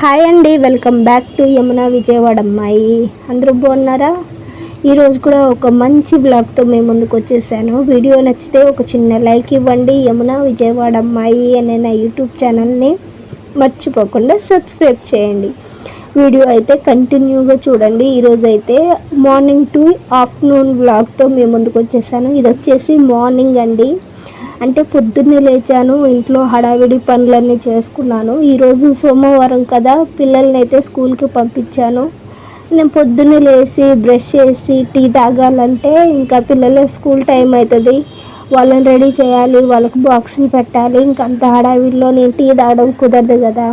Hi అండి welcome back to Yamuna Vijayawada అమ్మాయి. అందరూ బాగున్నారా? ఈరోజు కూడా ఒక మంచి బ్లాగ్తో మేము ముందుకు వచ్చేసాను. వీడియో నచ్చితే ఒక చిన్న లైక్ ఇవ్వండి యమున విజయవాడ అమ్మాయి అనే నా యూట్యూబ్ ఛానల్ని మర్చిపోకుండా సబ్స్క్రైబ్ చేయండి. వీడియో అయితే కంటిన్యూగా చూడండి. ఈరోజు అయితే మార్నింగ్ టు ఆఫ్టర్నూన్ బ్లాగ్తో మేము ముందుకు వచ్చేసాను. ఇది వచ్చేసి మార్నింగ్ అండి. అంటే పొద్దున్నే లేచాను ఇంట్లో హడావిడి పనులన్నీ చేసుకున్నాను. ఈరోజు సోమవారం కదా పిల్లల్ని అయితే స్కూల్కి పంపించాను. నేను పొద్దున్నే లేచి బ్రష్ చేసి టీ తాగాలంటే ఇంకా పిల్లల స్కూల్ టైం అవుతుంది వాళ్ళని రెడీ చేయాలి వాళ్ళకి బాక్సులు పెట్టాలి. ఇంకా అంత హడావిడిలో నేను టీ తాగడం కుదరదు కదా.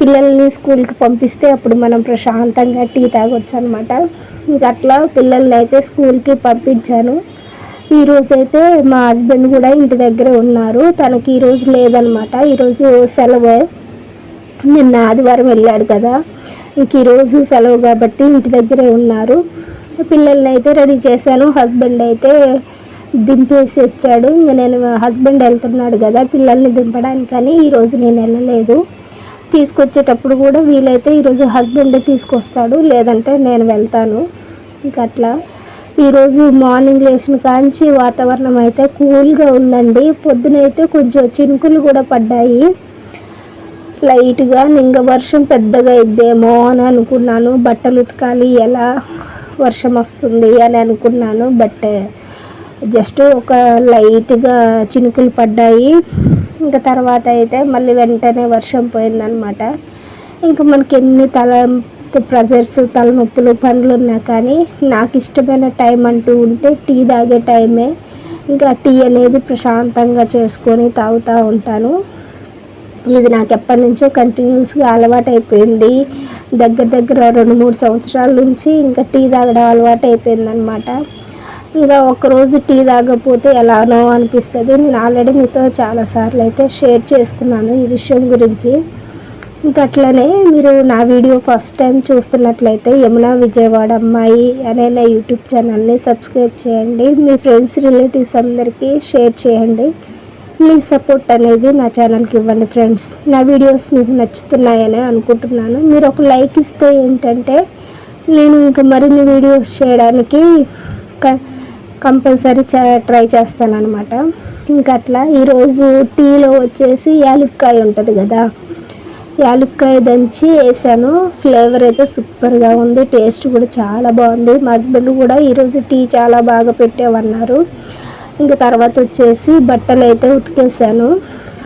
పిల్లల్ని స్కూల్కి పంపిస్తే అప్పుడు మనం ప్రశాంతంగా టీ తాగొచ్చు అనమాట ఇంకా అట్లా పిల్లల్ని అయితే స్కూల్కి పంపించాను. ఈరోజు అయితే మా హస్బెండ్ కూడా ఇంటి దగ్గర ఉన్నారు. తనకి ఈరోజు లేదనమాట ఈరోజు సెలవు. నిన్న ఆదివారం వెళ్ళాడు కదా. ఇంక ఈరోజు సెలవు కాబట్టి ఇంటి దగ్గరే ఉన్నారు. పిల్లల్ని అయితే రెడీ చేశాను. హస్బెండ్ అయితే దింపేసి వచ్చాడు. ఇంకా నేను హస్బెండ్ వెళ్తున్నాడు కదా పిల్లల్ని దింపడానికని ఈరోజు నేను వెళ్ళలేదు. తీసుకొచ్చేటప్పుడు కూడా వీలైతే ఈరోజు హస్బెండ్ తీసుకొస్తాడు. లేదంటే నేను వెళ్తాను. ఇంకా అట్లా. ఈరోజు మార్నింగ్ లేచిన కాంచి వాతావరణం అయితే కూల్గా ఉందండి. పొద్దునైతే కొంచెం చినుకులు కూడా పడ్డాయి. లైట్గా ఇంకా వర్షం పెద్దగా ఇద్దేమో అని అనుకున్నాను. బట్టలు ఉతకాలి ఎలా వర్షం వస్తుంది అని అనుకున్నాను. బట్ జస్ట్ ఒక లైట్గా చినుకులు పడ్డాయి. ఇంకా తర్వాత అయితే మళ్ళీ వెంటనే వర్షం పోయిందనమాట. ఇంకా మనకి ఎన్ని తల ప్రెజర్స్ తలనొప్పులు పనులు ఉన్నా కానీ నాకు ఇష్టమైన టైం అంటూ ఉంటే టీ తాగే టైమే. ఇంకా టీ అనేది ప్రశాంతంగా చేసుకొని తాగుతూ ఉంటాను. ఇది నాకు ఎప్పటి నుంచో కంటిన్యూస్గా అలవాటు అయిపోయింది దగ్గర దగ్గర రెండు మూడు సంవత్సరాల నుంచి ఇంకా టీ తాగడం అలవాటు అయిపోయింది అనమాట ఇంకా ఒకరోజు టీ తాగకపోతే ఎలానో అనిపిస్తుంది. నేను ఆల్రెడీ మీతో చాలాసార్లు అయితే షేర్ చేసుకున్నాను ఈ విషయం గురించి. ఇంకా అట్లనే మీరు నా వీడియో ఫస్ట్ టైం చూస్తున్నట్లయితే యమున విజయవాడ అమ్మాయి అనే నా యూట్యూబ్ ఛానల్ని సబ్స్క్రైబ్ చేయండి. మీ ఫ్రెండ్స్ రిలేటివ్స్ అందరికీ షేర్ చేయండి. మీ సపోర్ట్ అనేది నా ఛానల్కి ఇవ్వండి ఫ్రెండ్స్. నా వీడియోస్ మీకు నచ్చుతున్నాయని అనుకుంటున్నాను. మీరు ఒక లైక్ ఇస్తే ఏంటంటే నేను ఇంకా మరిన్ని వీడియోస్ చేయడానికి కంపల్సరీ ట్రై చేస్తాను అనమాట ఇంకా అట్లా ఈరోజు టీలో వచ్చేసి యాలుక్కాయ ఉంటుంది కదా యాలక్కాయ దంచి వేసాను. ఫ్లేవర్ అయితే సూపర్గా ఉంది. టేస్ట్ కూడా చాలా బాగుంది. మా హస్బెండ్ కూడా ఈరోజు టీ చాలా బాగా పెట్టేవన్నారు. ఇంకా తర్వాత వచ్చేసి బట్టలు అయితే ఉతికేసాను.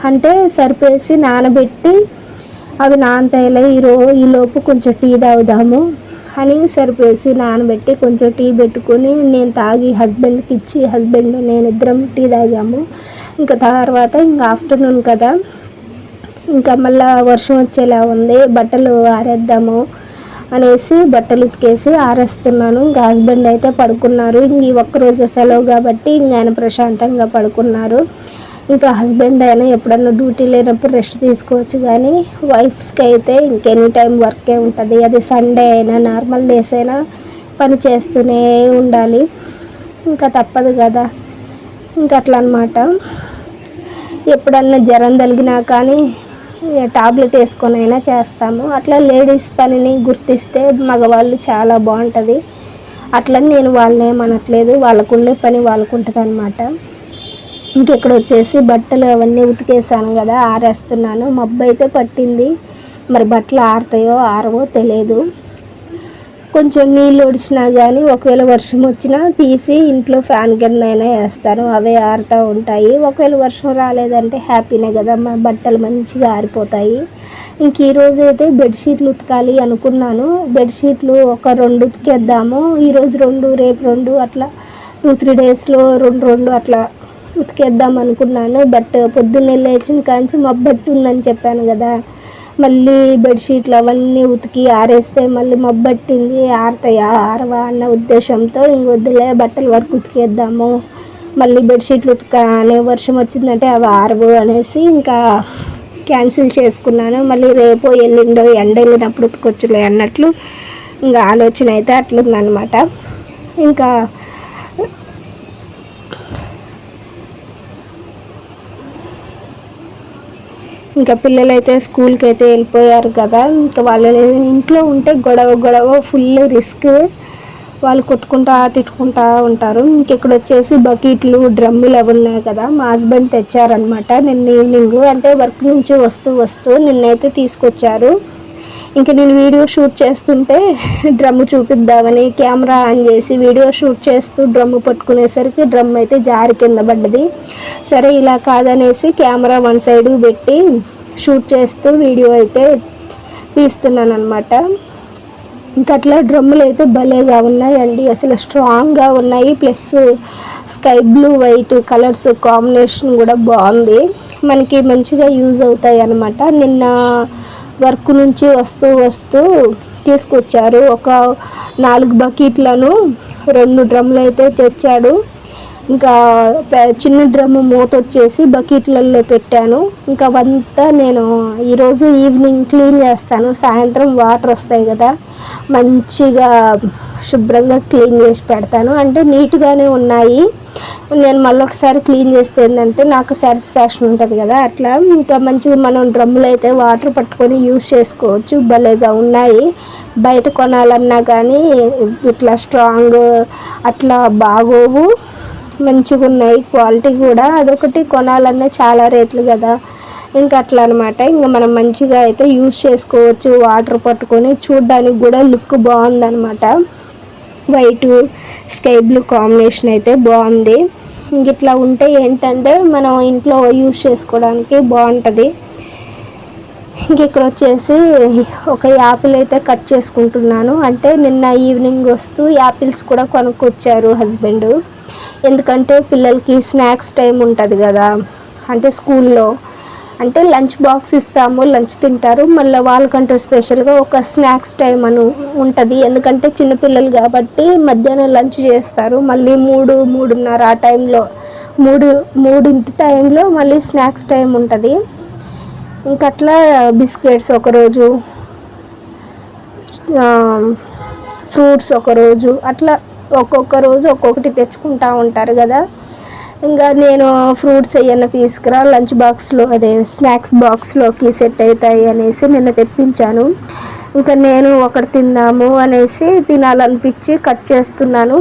అంటే సరిపేసి నానబెట్టి అవి నానతాయిలే ఈరో ఈలోపు కొంచెం టీ తాగుదాము అని సరిపేసి నానబెట్టి కొంచెం టీ పెట్టుకొని నేను తాగి హస్బెండ్కి ఇచ్చి హస్బెండ్ నేను ఇద్దరం టీ తాగాము. ఇంకా తర్వాత ఇంకా ఆఫ్టర్నూన్ కదా ఇంకా మళ్ళీ వర్షం వచ్చేలా ఉంది. బట్టలు ఆరేద్దాము అనేసి బట్టలు ఉతికేసి ఆరేస్తున్నాను. ఇంకా హస్బెండ్ అయితే పడుకున్నారు. ఇంక ఈ ఒక్కరోజు సెలవు కాబట్టి ఇంకా ఆయన ప్రశాంతంగా పడుకున్నారు. ఇంకా హస్బెండ్ అయినా ఎప్పుడన్నా డ్యూటీ లేనప్పుడు రెస్ట్ తీసుకోవచ్చు కానీ వైఫ్స్కి అయితే ఇంకెనీ టైం వర్కే ఉంటుంది. అది సండే అయినా నార్మల్ డేస్ అయినా పని చేస్తూనే ఉండాలి. ఇంకా తప్పదు కదా. ఇంకా అట్లా అనమాట ఎప్పుడన్నా జ్వరం తగిలినా కానీ టాబ్లెట్ వేసుకొని అయినా చేస్తాము. అట్లా లేడీస్ పనిని గుర్తిస్తే మగవాళ్ళు చాలా బాగుంటుంది. అట్లా నేను వాళ్ళని ఏమనట్లేదు. వాళ్ళకుండే పని వాళ్ళకు ఉంటుంది అనమాట ఇంకెక్కడ వచ్చేసి బట్టలు అవన్నీ ఉతికేసాను కదా ఆరేస్తున్నాను. మబ్బు అయితే పట్టింది. మరి బట్టలు ఆరుతాయో ఆరవో తెలియదు కొంచెం నీళ్ళు ఒడిచినా కానీ ఒకవేళ వర్షం వచ్చినా తీసి ఇంట్లో ఫ్యాన్ కింద అయినా వేస్తాను అవే ఆరుతూ ఉంటాయి. ఒకవేళ వర్షం రాలేదంటే హ్యాపీనే కదా మా బట్టలు మంచిగా ఆరిపోతాయి. ఇంక ఈరోజు అయితే బెడ్షీట్లు ఉతకాలి అనుకున్నాను. బెడ్షీట్లు ఒక రెండు ఉతికేద్దాము. ఈరోజు రెండు రేపు రెండు అట్లా టూ త్రీ డేస్లో రెండు రెండు అట్లా ఉతికేద్దాం అనుకున్నాను. బట్ పొద్దున్నే లేచిన కాంచి మబ్బట్టు ఉందని చెప్పాను కదా. మళ్ళీ బెడ్షీట్లు అవన్నీ ఉతికి ఆరేస్తే మళ్ళీ మబ్బట్టింది ఆరతాయా ఆరవా అన్న ఉద్దేశంతో ఇంక వద్దులే బట్టలు వరకు ఉతికేద్దాము. మళ్ళీ బెడ్షీట్లు ఉతకనే వర్షం వచ్చిందంటే అవి ఆరవు అనేసి ఇంకా క్యాన్సిల్ చేసుకున్నాను. మళ్ళీ రేపు ఎల్లుండో ఎండ వెళ్ళినప్పుడు ఉతకొచ్చులే అన్నట్లు ఇంకా ఆలోచన అయితే అట్లుందనమాట ఇంకా ఇంకా పిల్లలైతే స్కూల్కి అయితే వెళ్ళిపోయారు కదా. ఇంకా వాళ్ళ ఇంట్లో ఉంటే గొడవ గొడవ ఫుల్ రిస్క్. వాళ్ళు కొట్టుకుంటా తిట్టుకుంటా ఉంటారు. ఇంకెక్కడ వచ్చేసి బకెట్లు డ్రమ్ములు అవి ఉన్నాయి కదా. మా హస్బెండ్ తెచ్చారనమాట నిన్న ఈవినింగ్. అంటే వర్క్ నుంచి వస్తూ వస్తూ నిన్నైతే తీసుకొచ్చారు. ఇంకా నేను వీడియో షూట్ చేస్తుంటే డ్రమ్ చూపిద్దామని కెమెరా ఆన్ చేసి వీడియో షూట్ చేస్తూ డ్రమ్ పట్టుకునేసరికి డ్రమ్ అయితే జారి కింద పడ్డది. సరే ఇలా కాదనేసి కెమెరా వన్ సైడ్ పెట్టి షూట్ చేస్తూ వీడియో అయితే తీస్తున్నాను అనమాట ఇంకా అట్లా డ్రమ్ములు అయితే భలేగా ఉన్నాయండి అసలు స్ట్రాంగ్గా ఉన్నాయి. Plus sky blue white colours combination కూడా బాగుంది. మనకి మంచిగా యూజ్ అవుతాయి అన్నమాట. నిన్న వర్క్ నుంచి వస్తూ వస్తూ తీసుకొచ్చారు. ఒక నాలుగు బకెట్లను రెండు డ్రమ్లు అయితే తెచ్చాడు. ఇంకా చిన్న డ్రమ్ము మూత వచ్చేసి బకెట్లలో పెట్టాను. ఇంకా అవంతా నేను ఈరోజు ఈవినింగ్ క్లీన్ చేస్తాను. సాయంత్రం వాటర్ వస్తాయి కదా మంచిగా శుభ్రంగా క్లీన్ చేసి పెడతాను. అంటే నీట్గానే ఉన్నాయి. నేను మళ్ళీ ఒకసారి క్లీన్ చేస్తే ఏంటంటే నాకు సాటిస్ఫాక్షన్ ఉంటుంది కదా అట్లా. ఇంకా మంచిగా మనం డ్రమ్ములు అయితే వాటర్ పట్టుకొని యూస్ చేసుకోవచ్చు. భలేగా ఉన్నాయి. బయట కొనాలన్నా కానీ ఇట్లా స్ట్రాంగ్ అట్లా బాగోవు. మంచిగా ఉన్నాయి క్వాలిటీ కూడా అదొకటి కొనాలన్నా చాలా రేట్లు కదా. ఇంకా అట్లా అనమాట ఇంకా మనం మంచిగా అయితే యూస్ చేసుకోవచ్చు. వాటర్ పట్టుకొని చూడడానికి కూడా లుక్ బాగుందనమాట వైట్ స్కై బ్లూ కాంబినేషన్ అయితే బాగుంది. ఇంక ఇట్లా ఉంటే ఏంటంటే మనం ఇంట్లో యూజ్ చేసుకోవడానికి బాగుంటుంది. ఇంక ఇక్కడ వచ్చేసి ఒక యాపిల్ అయితే కట్ చేసుకుంటున్నాను. అంటే నిన్న ఈవినింగ్ వస్తూ యాపిల్స్ కూడా కొనుక్కొచ్చారు హస్బెండ్. ఎందుకంటే పిల్లలకి స్నాక్స్ టైం ఉంటుంది కదా. అంటే స్కూల్లో. అంటే లంచ్ బాక్స్ ఇస్తాము లంచ్ తింటారు. మళ్ళీ వాళ్ళకంటే స్పెషల్గా ఒక స్నాక్స్ టైం అని ఉంటుంది. ఎందుకంటే చిన్నపిల్లలు కాబట్టి మధ్యాహ్నం లంచ్ చేస్తారు. మళ్ళీ మూడు మూడున్నర ఆ టైంలో మూడు మూడింటి టైంలో మళ్ళీ స్నాక్స్ టైం ఉంటుంది. ఇంకట్లా బిస్కెట్స్ ఒకరోజు ఫ్రూట్స్ ఒకరోజు అట్లా ఒక్కొక్క రోజు ఒక్కొక్కటి తెచ్చుకుంటా ఉంటారు కదా. ఇంకా నేను ఫ్రూట్స్ ఏమైనా తీసుకురా లంచ్ బాక్స్లో అదే స్నాక్స్ బాక్స్లోకి సెట్ అవుతాయి అనేసి నిన్న తెప్పించాను. ఇంకా నేను ఒకటి తిందాము అనేసి తినాలనిపించి కట్ చేస్తున్నాను.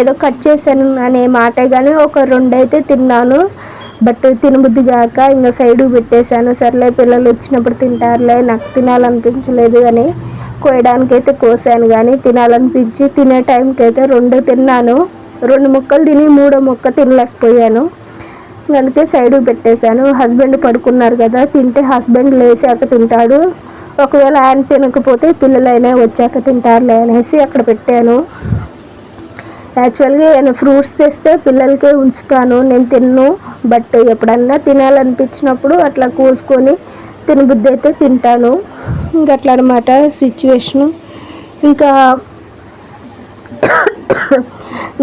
ఏదో కట్ చేశాను అనే మాటే కానీ ఒక రెండైతే తిన్నాను. బట్ తినబుద్ధి కాక ఇంకా సైడు పెట్టేశాను. సర్లే పిల్లలు వచ్చినప్పుడు తింటారులే నాకు తినాలనిపించలేదు అని కోయడానికైతే కోసాను. కానీ తినాలనిపించి తినే టైంకి అయితే రెండు తిన్నాను. రెండు ముక్కలు తిని మూడో ముక్క తినలేకపోయాను. అందుకే సైడు పెట్టేశాను. హస్బెండ్ పడుకున్నారు కదా తింటే హస్బెండ్ లేచాక తింటాడు. ఒకవేళ ఆయన తినకపోతే పిల్లలైనా వచ్చాక తింటారులే అనేసి అక్కడ పెట్టాను. యాక్చువల్గా నేను ఫ్రూట్స్ తెస్తే పిల్లలకే ఉంచుతాను నేను తిన్ను. బట్ ఎప్పుడన్నా తినాలనిపించినప్పుడు అట్లా కోసుకొని తినబుద్ధి అయితే తింటాను. ఇంకా అట్లా అనమాట సిచ్యువేషను ఇంకా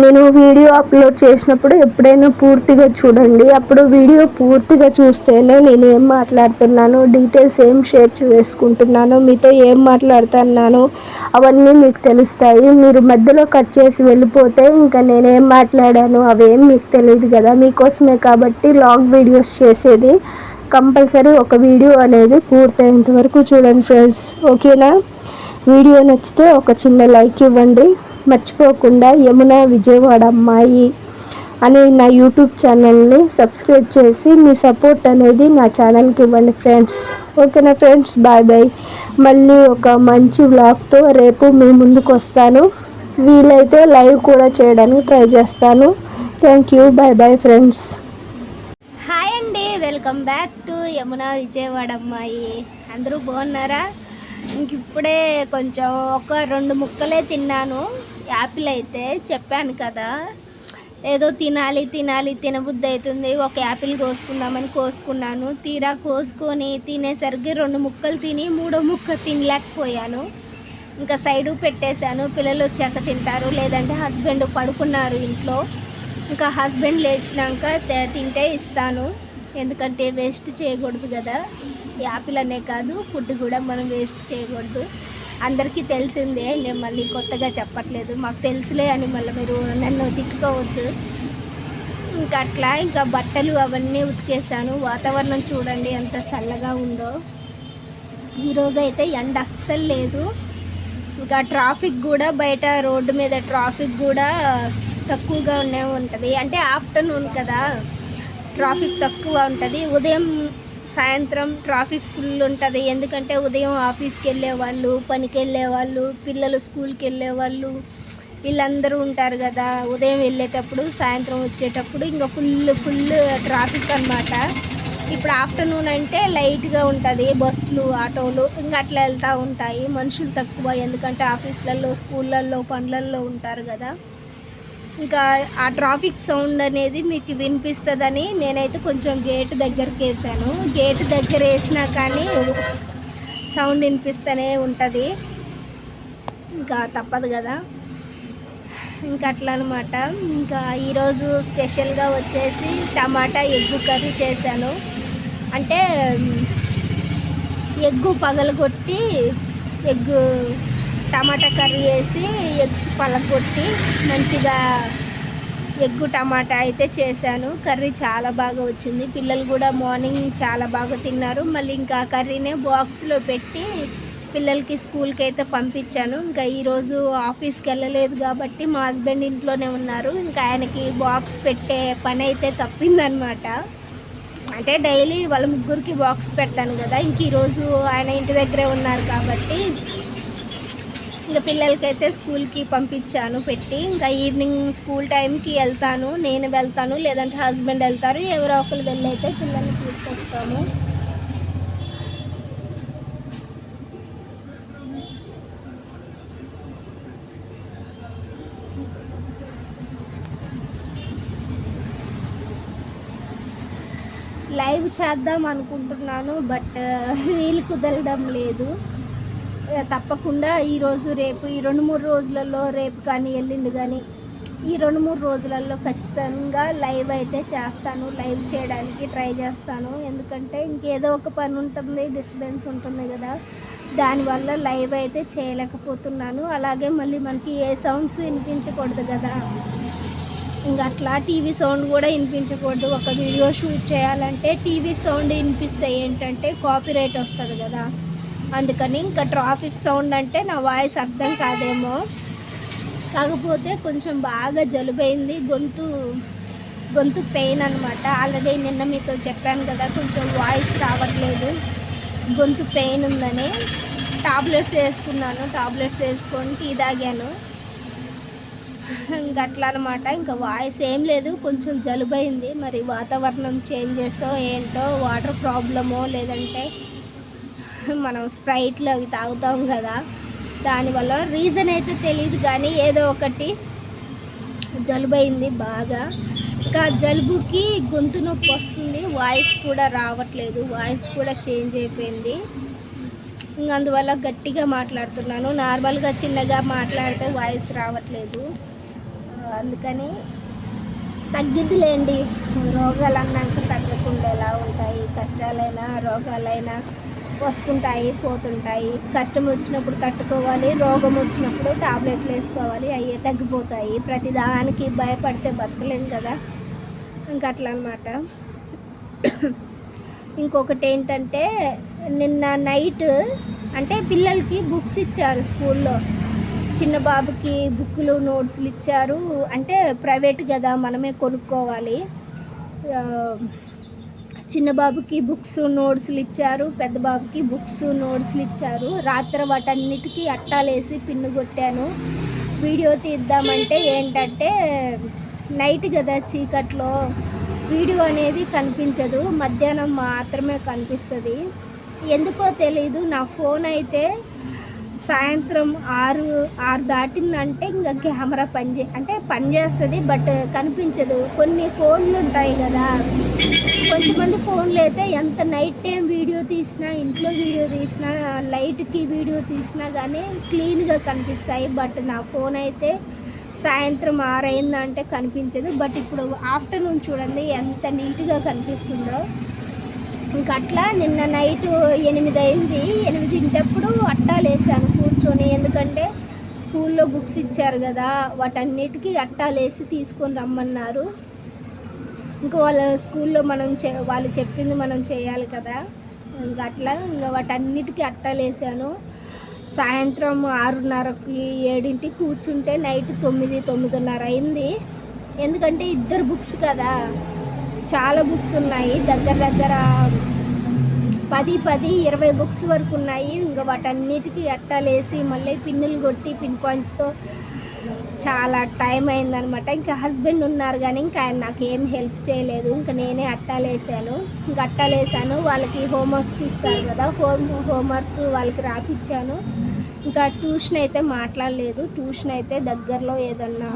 నేను వీడియో అప్లోడ్ చేసినప్పుడు ఎప్పుడైనా పూర్తిగా చూడండి. అప్పుడు వీడియో పూర్తిగా చూస్తేనే నేను ఏం మాట్లాడుతున్నాను డీటెయిల్స్ ఏం షేర్ చేసుకుంటున్నాను మీతో ఏం మాట్లాడుతున్నాను అవన్నీ మీకు తెలుస్తాయి. మీరు మధ్యలో కట్ చేసి వెళ్ళిపోతే ఇంకా నేనేం మాట్లాడాను అవేం మీకు తెలియదు కదా. మీకోసమే కాబట్టి లాంగ్ వీడియోస్ చేసేది కంపల్సరీ ఒక వీడియో అనేది పూర్తయ్యేంత వరకు చూడండి ఫ్రెండ్స్. ఓకేనా? వీడియో నచ్చితే ఒక చిన్న లైక్ ఇవ్వండి. మర్చిపోకుండా యమున విజయవాడ అమ్మాయి అనే నా యూట్యూబ్ ఛానల్ని సబ్స్క్రైబ్ చేసి మీ సపోర్ట్ అనేది నా ఛానల్కి ఇవ్వండి ఫ్రెండ్స్. ఓకేనా ఫ్రెండ్స్? Bye bye. మళ్ళీ ఒక మంచి వ్లాగ్తో రేపు మీ ముందుకు వస్తాను. వీలైతే లైవ్ కూడా చేయడానికి ట్రై చేస్తాను. Thank you. Bye bye friends. Hi అండి. Welcome back to Yamuna Vijayawada అమ్మాయి. అందరూ బాగున్నారా? ఇంక ఇప్పుడే కొంచెం ఒక రెండు ముక్కలే తిన్నాను. యాపిల్ అయితే చెప్పాను కదా ఏదో తినాలి తినాలి తినబుద్ధి అవుతుంది ఒక యాపిల్ కోసుకుందామని కోసుకున్నాను. తీరా కోసుకొని తినేసరికి రెండు ముక్కలు తిని మూడో ముక్క తినలేకపోయాను. ఇంకా సైడు పెట్టేశాను పిల్లలు వచ్చాక తింటారు లేదంటే హస్బెండ్ పడుకున్నారు ఇంట్లో. ఇంకా హస్బెండ్ లేచినాక తింటే ఇస్తాను. ఎందుకంటే వేస్ట్ చేయకూడదు కదా యాపిల్ అనే కాదు ఫుడ్ కూడా మనం వేస్ట్ చేయకూడదు. అందరికీ తెలిసిందే నేను మళ్ళీ కొత్తగా చెప్పట్లేదు. మాకు తెలుసులే అని మళ్ళీ మీరు నన్ను తిట్టుకోవద్దు. ఇంకా అట్లా ఇంకా బట్టలు అవన్నీ ఉతికేసాను వాతావరణం చూడండి ఎంత చల్లగా ఉందో. ఈరోజు అయితే ఎండ అస్సలు లేదు. ఇంకా ట్రాఫిక్ కూడా బయట రోడ్డు మీద ట్రాఫిక్ కూడా తక్కువగా ఉండే ఉంటుంది. అంటే ఆఫ్టర్నూన్ కదా ట్రాఫిక్ తక్కువ ఉంటుంది. ఉదయం సాయంత్రం ట్రాఫిక్ ఫుల్ ఉంటుంది. ఎందుకంటే ఉదయం ఆఫీస్కి వెళ్ళే వాళ్ళు పనికి వెళ్ళే వాళ్ళు పిల్లలు స్కూల్కి వెళ్ళే వాళ్ళు వీళ్ళందరూ ఉంటారు కదా. ఉదయం వెళ్ళేటప్పుడు సాయంత్రం వచ్చేటప్పుడు ఇంకా ఫుల్ ఫుల్ ట్రాఫిక్ అనమాట ఇప్పుడు ఆఫ్టర్నూన్ అంటే లైట్గా ఉంటుంది. బస్సులు ఆటోలు ఇంకా అట్లా వెళ్తూ ఉంటాయి. మనుషులు తక్కువ ఎందుకంటే ఆఫీసులలో స్కూళ్ళల్లో పనులల్లో ఉంటారు కదా. ఇంకా ఆ ట్రాఫిక్ సౌండ్ అనేది మీకు వినిపిస్తుందని నేనైతే కొంచెం గేట్ దగ్గరికి వేసాను. గేట్ దగ్గర వేసినా కానీ సౌండ్ వినిపిస్తూనే ఉంటుంది. ఇంకా తప్పదు కదా. ఇంకా అట్లా అనమాట ఇంకా ఈరోజు స్పెషల్గా వచ్చేసి టమాటా ఎగ్గు కర్రీ చేశాను. అంటే ఎగ్గు పగలగొట్టి ఎగ్గు టమాటా కర్రీ వేసి ఎగ్స్ పలగొట్టి మంచిగా ఎగ్గు టమాటా అయితే చేశాను. కర్రీ చాలా బాగా వచ్చింది. పిల్లలు కూడా మార్నింగ్ చాలా బాగా తిన్నారు. మళ్ళీ ఇంకా కర్రీనే బాక్స్లో పెట్టి పిల్లలకి స్కూల్కి అయితే పంపించాను. ఇంకా ఈరోజు ఆఫీస్కి వెళ్ళలేదు కాబట్టి మా హస్బెండ్ ఇంట్లోనే ఉన్నారు. ఇంకా ఆయనకి బాక్స్ పెట్టే పని అయితే తప్పిందనమాట అంటే డైలీ వాళ్ళ ముగ్గురికి బాక్స్ పెడతాను కదా. ఇంక ఈరోజు ఆయన ఇంటి దగ్గరే ఉన్నారు కాబట్టి ఇంకా పిల్లలకైతే స్కూల్కి పంపించాను పెట్టి ఇంకా ఈవినింగ్ స్కూల్ టైంకి వెళ్తాను నేను వెళ్తాను లేదంటే హస్బెండ్ వెళ్తారు ఎవరో ఒకరు వెళ్ళైతే పిల్లల్ని తీసుకొస్తాము. లైవ్ చేద్దాం అనుకుంటున్నాను బట్ వీలు కుదరడం లేదు. తప్పకుండా ఈరోజు రేపు ఈ రెండు మూడు రోజులలో రేపు కానీ ఎల్లుండి కానీ ఈ రెండు మూడు రోజులలో ఖచ్చితంగా లైవ్ అయితే చేస్తాను లైవ్ చేయడానికి ట్రై చేస్తాను. ఎందుకంటే ఇంకేదో ఒక పని ఉంటుంది డిస్టర్బెన్స్ ఉంటుంది కదా. దానివల్ల లైవ్ అయితే చేయలేకపోతున్నాను. అలాగే మళ్ళీ మనకి ఏ సౌండ్స్ వినిపించకూడదు కదా. ఇంకా అట్లా టీవీ సౌండ్ కూడా వినిపించకూడదు. ఒక వీడియో షూట్ చేయాలంటే టీవీ సౌండ్ వినిపిస్తే ఏంటంటే కాపీ రైట్ వస్తుంది కదా. అందుకని ఇంకా ట్రాఫిక్ సౌండ్ అంటే నా వాయిస్ అర్థం కాదేమో. కాకపోతే కొంచెం బాగా జలుబైంది గొంతు గొంతు పెయిన్ అనమాట ఆల్రెడీ నిన్న మీతో చెప్పాను కదా కొంచెం వాయిస్ రావట్లేదు గొంతు పెయిన్ ఉందని. టాబ్లెట్స్ వేసుకున్నాను టాబ్లెట్స్ వేసుకొని టీ తాగాను. ఇంకా అట్లా అనమాట ఇంకా వాయిస్ ఏం లేదు కొంచెం జలుబైంది. మరి వాతావరణం చేంజెస్ ఏంటో వాటర్ ప్రాబ్లమో లేదంటే మనం స్ప్రైట్లు అవి తాగుతాం కదా దానివల్ల రీజన్ అయితే తెలియదు కానీ ఏదో ఒకటి జలుబు అయింది బాగా. ఇంకా జలుబుకి గొంతు నొప్పి వస్తుంది వాయిస్ కూడా రావట్లేదు వాయిస్ కూడా చేంజ్ అయిపోయింది. ఇంకా అందువల్ల గట్టిగా మాట్లాడుతున్నాను నార్మల్గా చిన్నగా మాట్లాడితే వాయిస్ రావట్లేదు. అందుకని తగ్గిద్దిలేండి రోగాలు అన్నాక తగ్గకుండా ఎలా ఉంటాయి కష్టాలైనా రోగాలైనా. వస్తుంటాయి పోతుంటాయి. కష్టం వచ్చినప్పుడు తట్టుకోవాలి రోగం వచ్చినప్పుడు టాబ్లెట్లు వేసుకోవాలి అయ్యే తగ్గిపోతాయి. ప్రతి దానికి భయపడితే బతకలేం కదా. ఇంకా అట్లా అనమాట ఇంకొకటి ఏంటంటే నిన్న నైట్ అంటే పిల్లలకి బుక్స్ ఇచ్చారు స్కూల్లో. చిన్న బాబుకి బుక్కులు నోట్స్లు ఇచ్చారు. అంటే ప్రైవేట్ కదా మనమే కొనుక్కోవాలి. చిన్న బాబుకి బుక్స్ నోట్స్లు ఇచ్చారు. పెద్ద బాబుకి బుక్స్ నోట్స్లు ఇచ్చారు. రాత్రి వాటన్నిటికీ అట్టాలేసి పిన్ను కొట్టాను. వీడియో తీద్దామంటే ఏంటంటే నైట్ కదా చీకట్లో. వీడియో అనేది కనిపించదు. మధ్యాహ్నం మాత్రమే కనిపిస్తుంది. ఎందుకో తెలీదు. నా ఫోన్ అయితే సాయంత్రం ఆరు ఆరు దాటిందంటే ఇంకా కెమెరా పనిచే అంటే పనిచేస్తుంది బట్ కనిపించదు. కొన్ని ఫోన్లు ఉంటాయి కదా. కొంతమంది ఫోన్లు అయితే ఎంత నైట్ టైం వీడియో తీసినా ఇంట్లో వీడియో తీసినా లైట్కి వీడియో తీసినా కానీ క్లీన్గా కనిపిస్తాయి. బట్ నా ఫోన్ అయితే సాయంత్రం ఆరైందంటే కనిపించదు. బట్ ఇప్పుడు ఆఫ్టర్నూన్ చూడండి ఎంత నీట్గా కనిపిస్తుందో. ఇంకా అట్లా నిన్న నైట్ ఎనిమిది అయింది ఎనిమిదింటప్పుడు అట్టాలు వేసాను కూర్చొని. ఎందుకంటే స్కూల్లో బుక్స్ ఇచ్చారు కదా వాటన్నిటికీ అట్టాలేసి తీసుకొని రమ్మన్నారు. ఇంకా వాళ్ళ స్కూల్లో మనం చే వాళ్ళు చెప్పింది మనం చేయాలి కదా. ఇంకా అట్లా ఇంకా వాటన్నిటికీ అట్టలేసాను. సాయంత్రం ఆరున్నరకి ఏడింటికి కూర్చుంటే నైట్ తొమ్మిది తొమ్మిదిన్నర అయింది. ఎందుకంటే ఇద్దరు బుక్స్ కదా. చాలా బుక్స్ ఉన్నాయి. దగ్గర దగ్గర పది పది ఇరవై బుక్స్ వరకు ఉన్నాయి. ఇంకా వాటన్నిటికీ అట్టాలేసి మళ్ళీ పిన్నులు కొట్టి పిన్ పాయింట్స్తో చాలా టైం అయిందనమాట. ఇంకా హస్బెండ్ ఉన్నారు కానీ ఇంకా ఆయన నాకు ఏం హెల్ప్ చేయలేదు. ఇంకా నేనే అట్టాలేసాను. ఇంకా అట్టాలేసాను. వాళ్ళకి హోంవర్క్స్ ఇస్తారు కదా. హోమ్ హోంవర్క్ వాళ్ళకి రాపిచ్చాను. ఇంకా ట్యూషన్ అయితే మాట్లాడలేదు. ట్యూషన్ అయితే దగ్గరలో ఏదన్నా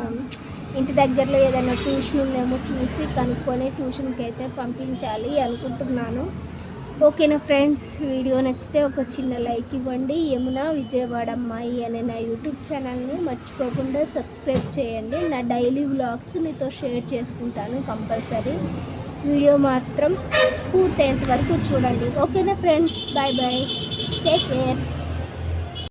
ఇంటి దగ్గరలో ఏదైనా ట్యూషన్ ఉందేమో చూసి కనుక్కొని ట్యూషన్కి అయితే పంపించాలి అనుకుంటున్నాను. ఓకేనా ఫ్రెండ్స్ వీడియో నచ్చితే ఒక చిన్న లైక్ ఇవ్వండి. యమున విజయవాడ అమ్మాయి అనే నా యూట్యూబ్ ఛానల్ని మర్చిపోకుండా సబ్స్క్రైబ్ చేయండి. నా డైలీ వ్లాగ్స్ మీతో షేర్ చేసుకుంటాను కంపల్సరీ. వీడియో మాత్రం పూర్తయ్యేంత వరకు చూడండి. ఓకేనా friends bye bye. Take care.